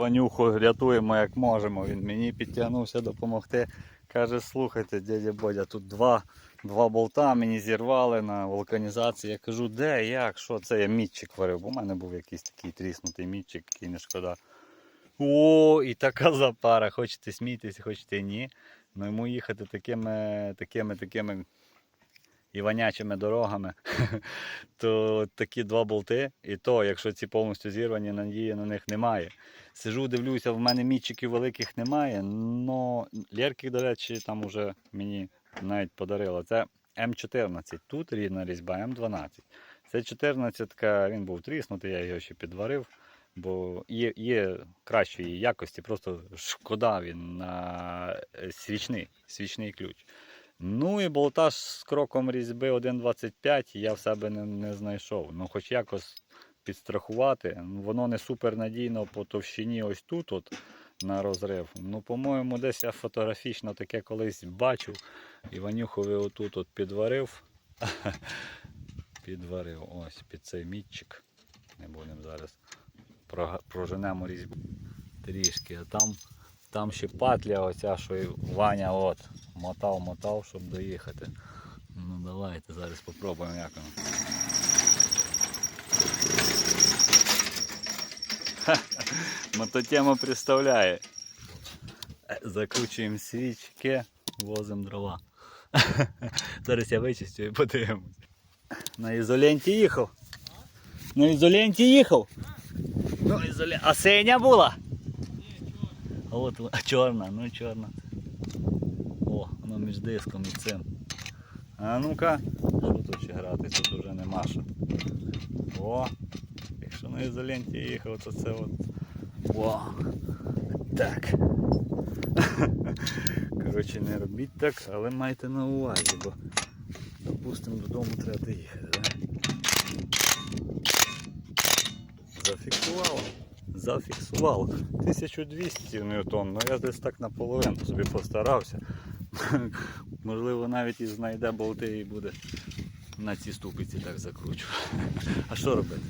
Ванюху рятуємо як можемо. Він мені підтягнувся допомогти. Каже, слухайте, дядя Бодя, тут два, два болта мені зірвали на вулканізації. Я кажу, де, як, що це? Я мітчик варив, бо в мене був якийсь такий тріснутий мітчик, який не шкода. О, і така запара. Хочете смійтеся, хочете ні. Ну йому їхати такими, такими, такими іванячими дорогами, то такі два болти, і то, якщо ці повністю зірвані, надії на них немає. Сижу, дивлюся, в мене мітчиків великих немає, але лєрки, до речі, там уже мені навіть подарило. Це М14. Тут рідна різьба М12. Це 14 він був тріснутий, я його ще підварив. Бо є, є кращої якості, просто шкода він на е, свічний, свічний ключ. Ну і болтаж з кроком різьби 1,25 я в себе не, не знайшов. Ну, хоч якось підстрахувати. Воно не супер надійно по товщині ось тут от, на розрив. Ну, по-моєму, десь я фотографічно таке колись бачив. Іванюхові отут от підварив. підварив ось під цей мітчик. Не будемо зараз проженемо різьбу трішки. А там, там ще патля оця, що і Ваня от, мотав, мотав, щоб доїхати. Ну давайте зараз спробуємо як воно. Мототема представляє. Закручуємо свічки, возимо дрова. Зараз я вичистю і подивимось. На ізоленті їхав. На ізоленті їхав. Ну. А синя була? А от чорна, ну чорна. О, воно між диском і цим. А ну-ка, що тут ще грати, тут вже нема що. О, якщо на ізоленті їхав, то це от. О, так. Коротше, не робіть так, але майте на увазі, бо допустимо додому треба доїхати. Зафіксувало. Зафіксувало. 1200 ньютон, ну я десь так наполовину собі постарався. Можливо, навіть і знайде болти і буде на цій ступиці так закручувати. А що робити?